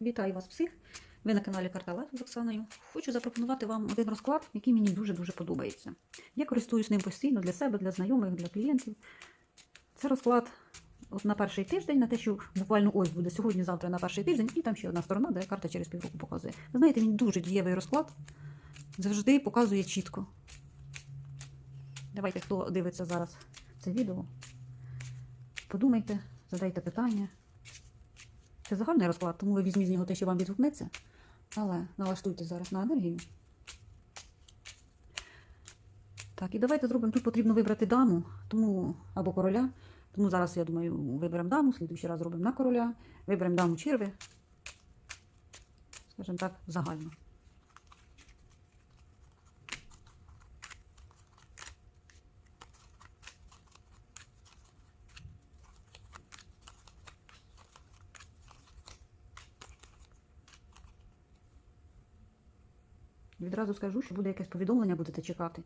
Вітаю вас всіх! Ви на каналі Карта Лайф з Оксаною. Хочу запропонувати вам один розклад, який мені дуже-дуже подобається. Я користуюсь ним постійно для себе, для знайомих, для клієнтів. Це розклад от на перший тиждень, на те, що буквально ось буде сьогодні-завтра на перший тиждень, і там ще одна сторона, де карта через півроку показує. Знаєте, він дуже дієвий розклад, завжди показує чітко. Давайте, хто дивиться зараз це відео, подумайте, задайте питання. Це загальний розклад, тому ви візьміть з нього те, що вам відгукнеться. Але налаштуйте зараз на енергію. Так, і давайте зробимо. Тут потрібно вибрати даму, тому або короля. Тому зараз, я думаю, виберемо даму, слідуючий раз зробимо на короля, виберемо даму черви. Скажімо так, загально. Відразу скажу, що буде якесь повідомлення, будете чекати.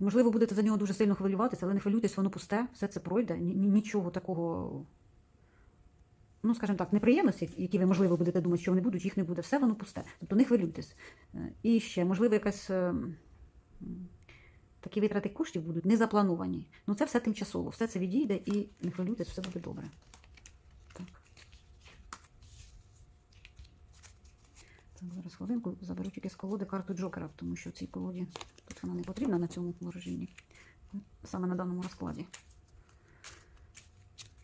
Можливо, будете за нього дуже сильно хвилюватися, але не хвилюйтесь, воно пусте, все це пройде. Ні- ні- Нічого такого, ну, скажімо так, неприємності, які ви, можливо, будете думати, що вони будуть, їх не буде. Все воно пусте. Тобто не хвилюйтесь. Е, І ще, можливо, якась. е, Такі витрати коштів будуть не заплановані. Ну це все тимчасово, все це відійде і не хвилюйтесь, все буде добре. Так, зараз хвилинку заберу тільки з колоди карту Джокера, тому що в цій колоді тут вона не потрібна на цьому ворожінні. Саме на даному розкладі.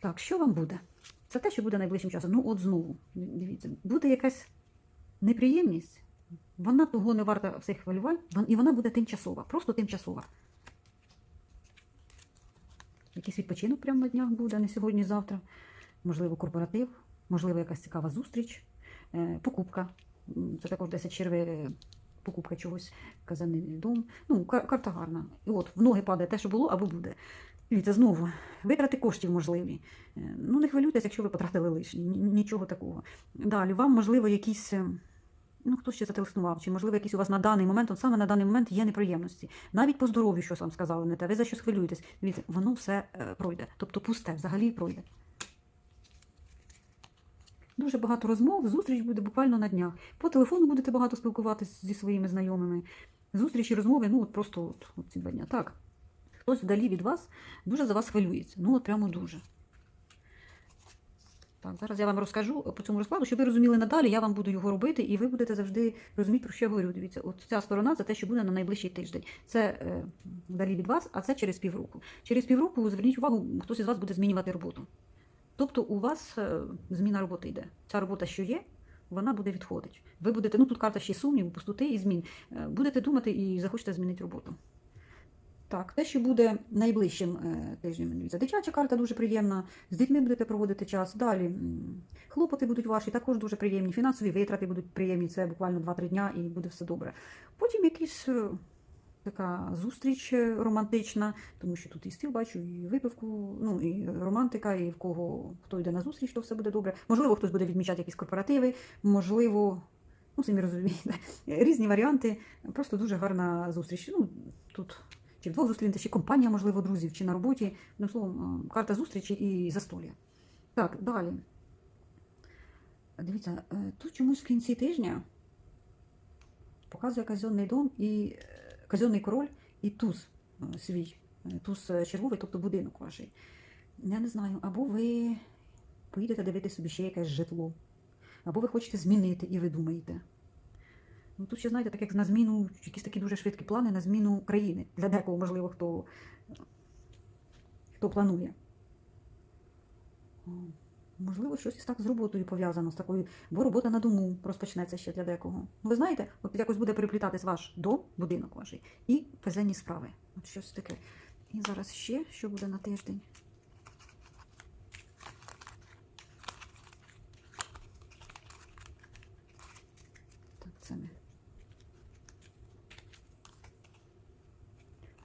Так, що вам буде? Це те, що буде найближчим часом. Ну, от знову, дивіться, буде якась неприємність, вона того не варта всіх хвилювань, і вона буде тимчасова, просто тимчасова. Якийсь відпочинок прямо на днях буде, не сьогодні, завтра. Можливо, корпоратив, можливо, якась цікава зустріч, е, покупка. Це також 10 черви е, покупка чогось, казаний дом. Ну, кар- карта гарна. І от в ноги падає те, що було або буде. Дивіться, знову, витрати коштів можливі. Е, Ну, не хвилюйтесь, якщо ви потратили лишні, нічого такого. Далі, вам, можливо, якісь. е, Ну, хтось ще зателефонував, чи можливо якісь у вас на даний момент, от саме на даний момент є неприємності. Навіть по здоров'ю, що вам сказали, не те, ви за щось хвилюєтесь. Дивіться, воно все пройде. Тобто пусте, взагалі пройде. Дуже багато розмов, зустріч буде буквально на днях. По телефону будете багато спілкуватися зі своїми знайомими. Зустрічі, розмови, ну от просто от, от ці два дня. Так. Хтось вдалі від вас дуже за вас хвилюється. Ну, от прямо дуже. Так, зараз я вам розкажу по цьому розкладу, щоб ви розуміли надалі, я вам буду його робити, і ви будете завжди розуміти, про що я говорю. Дивіться, от ця сторона це те, що буде на найближчий тиждень. Це е, вдалі від вас, а це через півроку. Через півроку зверніть увагу, хтось із вас буде змінювати роботу. Тобто у вас е, зміна роботи йде. Ця робота, що є, вона буде відходити. Ви будете, ну тут карта ще сумніву, пустоти і змін. Е, Будете думати і захочете змінити роботу. Так, те, що буде найближчим е, тижнем, дитяча карта дуже приємна, з дітьми будете проводити час. Далі хлопоти будуть ваші, також дуже приємні, фінансові витрати будуть приємні, це буквально 2-3 дня і буде все добре. Потім якісь така зустріч е, романтична, тому що тут і стіл бачу, і випивку, ну і романтика, і в кого хто йде на зустріч, то все буде добре. Можливо, хтось буде відмічати якісь корпоративи, можливо, ну самі розумієте, різні варіанти. Просто дуже гарна зустріч. Ну, тут чи вдвох зустрінетеся, чи компанія, можливо, друзів, чи на роботі. Одним словом, е, карта зустрічі і застолля. Так, далі. Дивіться, е, тут чомусь в кінці тижня показує казенний дом і казенний король і туз е, свій, е, туз е, червовий, тобто будинок ваш. Я не знаю, або ви поїдете дивитися собі ще якесь житло, або ви хочете змінити і ви думаєте. Ну, тут ще, знаєте, так як на зміну, якісь такі дуже швидкі плани на зміну країни. Для декого, можливо, хто, хто планує. Можливо, щось із так з роботою пов'язано, з такою, бо робота на дому розпочнеться ще для декого. Ну, ви знаєте, от якось буде переплітатись ваш дом, будинок ваш, і казенні справи. От щось таке. І зараз ще, що буде на тиждень. Так, це ми.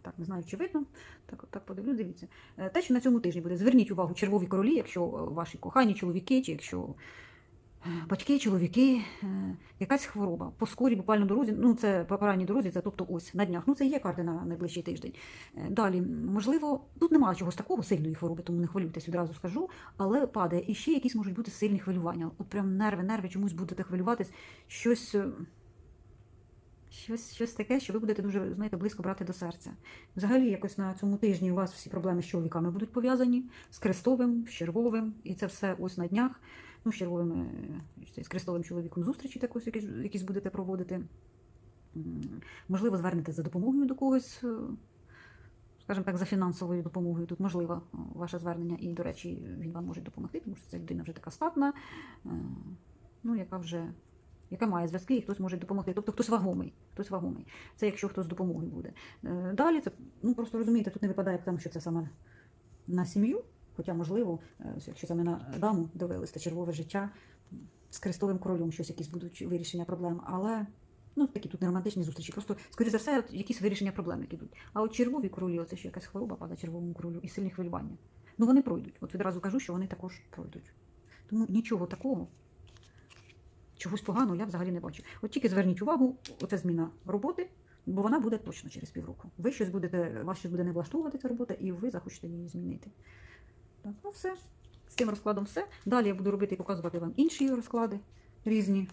Так, не знаю, чи видно. Так, так подивлюсь, дивіться. Е, Те, що на цьому тижні буде, зверніть увагу червові королі, якщо е, ваші кохані чоловіки, чи якщо батьки, чоловіки, е, якась хвороба по скорій буквально дорозі. Ну це по поранній дорозі, це тобто ось на днях. Ну це є карти на найближчий тиждень. Е, Далі, можливо, тут немає чогось такого сильної хвороби, тому не хвилюйтесь, відразу скажу. Але падає і ще якісь можуть бути сильні хвилювання. От прям нерви, нерви чомусь будете хвилюватись, щось. Щось, щось таке, що ви будете дуже знаєте, близько брати до серця. Взагалі, якось на цьому тижні у вас всі проблеми з чоловіками будуть пов'язані з крестовим, з червовим, і це все ось на днях. Ну, з червовим, е, з крестовим чоловіком зустрічі також якісь, якісь будете проводити. Можливо, звернетеся за допомогою до когось, е, скажімо так, за фінансовою допомогою. Тут можливо ваше звернення, і, до речі, він вам може допомогти, тому що ця людина вже така статна, е, ну, яка вже яка має зв'язки, і хтось може допомогти. Тобто хтось вагомий, хтось вагомий. Це якщо хтось з допомогою буде. Е, Далі це ну просто розумієте, тут не випадає там, що це саме на сім'ю, хоча, можливо, е, якщо саме на даму дивилися, червове життя з крестовим королем, щось якісь будуть вирішення проблем. Але ну такі тут не романтичні зустрічі. Просто, скоріше за все, якісь вирішення проблем, які йдуть. А от червові королі, оце ще якась хвороба пада червовому королю і сильні хвилювання. Ну вони пройдуть. От відразу кажу, що вони також пройдуть. Тому нічого такого чогось поганого я взагалі не бачу. От тільки зверніть увагу, оце зміна роботи, бо вона буде точно через півроку. Ви щось будете, вас щось буде не влаштовувати ця робота, і ви захочете її змінити. Так, ну все. З цим розкладом все. Далі я буду робити і показувати вам інші розклади різні.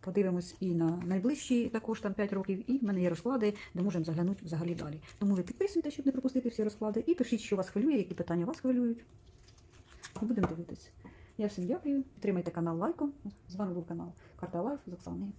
Подивимось і на найближчі також там 5 років, і в мене є розклади, де можемо заглянути взагалі далі. Тому ви підписуйтесь, щоб не пропустити всі розклади, і пишіть, що вас хвилює, які питання вас хвилюють. Будемо дивитися. Я всім дякую. Підтримайте канал лайком. З вами був канал Карта Лайф з Оксаною.